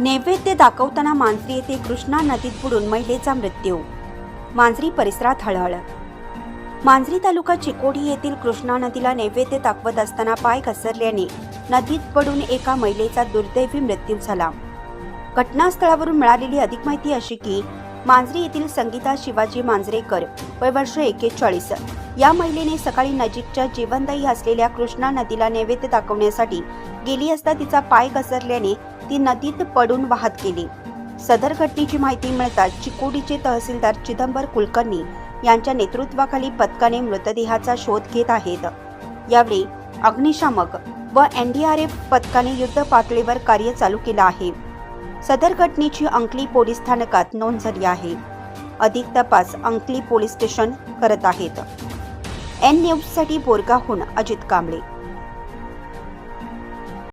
नैवेद्य दाखवताना मांजरी येथे कृष्णा नदीत बुडून महिलेचा मृत्यू. मांजरी परिसरात हळहळ. मांजरी तालुका चिकोडी येथील कृष्णा नदीला नैवेद्य दाखवत असताना पाय घसरल्याने नदीत पडून एका महिलेचा दुर्दैवी मृत्यू झाला. घटनास्थळावरून मिळालेली अधिक माहिती अशी की मांजरी येथील संगीता शिवाजी मांजरेकर वय वर्ष एकेचाळीस. या महिलेने सकाळी नजीकच्या जीवनदायी असलेल्या कृष्णा नदीला नैवेद्य दाखवण्यासाठी गेली असता तिचा पाय घसरल्याने ती नदीत पडून वाहत गेली. सदर घटनेची माहिती मिळताच चिकोडीचे तहसीलदार चिदंबर कुलकर्णी यांच्या नेतृत्वाखाली पथकाने मृतदेहाचा शोध घेत आहेत. यावेळी अग्निशामक व एनडीआरएफ पथकाने युद्ध पातळीवर कार्य चालू केलं आहे. सदर घटनेची अंकली पोलीस स्थानकात नोंद झाली आहे. अधिक तपास अंकली पोलीस स्टेशन करत आहेत. एन न्यूजसाठी बोरगाहून अजित कांबळे.